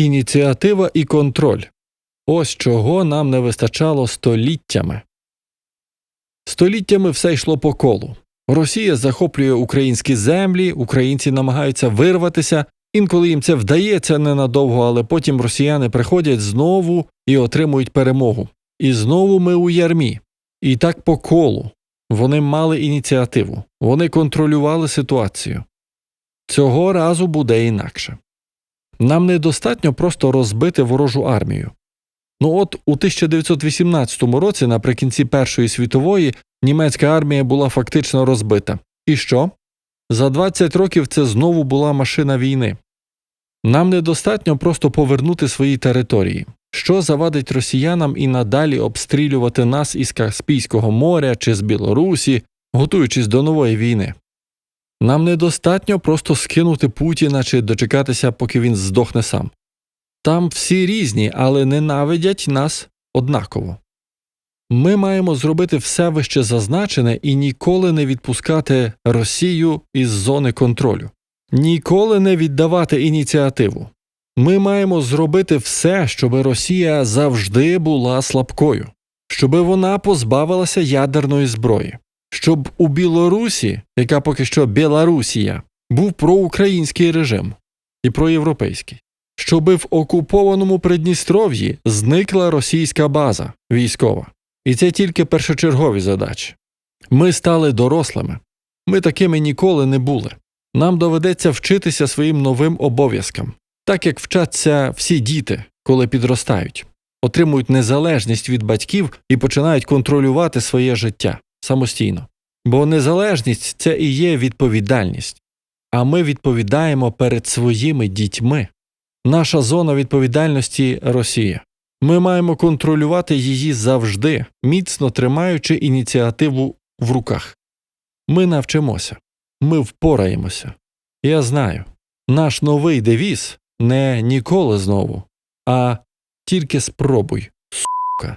Ініціатива і контроль ось чого нам не вистачало століттями. Століттями все йшло по колу. Росія захоплює українські землі, українці намагаються вирватися. Інколи їм це вдається ненадовго, але потім росіяни приходять знову і отримують перемогу. І знову ми у ярмі. І так по колу. Вони мали ініціативу, вони контролювали ситуацію. Цього разу буде інакше. Нам недостатньо просто розбити ворожу армію. Ну от у 1918 році, наприкінці Першої світової, німецька армія була фактично розбита. І що? За 20 років це знову була машина війни. Нам недостатньо просто повернути свої території. Що завадить росіянам і надалі обстрілювати нас із Каспійського моря чи з Білорусі, готуючись до нової війни? Нам недостатньо просто скинути Путіна чи дочекатися, поки він здохне сам. Там всі різні, але ненавидять нас однаково. Ми маємо зробити все вище зазначене і ніколи не відпускати Росію із зони контролю, ніколи не віддавати ініціативу. Ми маємо зробити все, щоб Росія завжди була слабкою, щоб вона позбавилася ядерної зброї, щоб у Білорусі, яка поки що Білорусія, був проукраїнський режим і проєвропейський, щоб в окупованому Придністров'ї зникла російська база військова. І це тільки першочергові задачі. Ми стали дорослими, ми такими ніколи не були. Нам доведеться вчитися своїм новим обов'язкам, так як вчаться всі діти, коли підростають, отримують незалежність від батьків і починають контролювати своє життя самостійно. Бо незалежність це і є відповідальність, а ми відповідаємо перед своїми дітьми. Наша зона відповідальності Росія. Ми маємо контролювати її завжди, міцно тримаючи ініціативу в руках. Ми навчимося, ми впораємося. Я знаю, наш новий девіз не ніколи знову, а тільки спробуй, сука.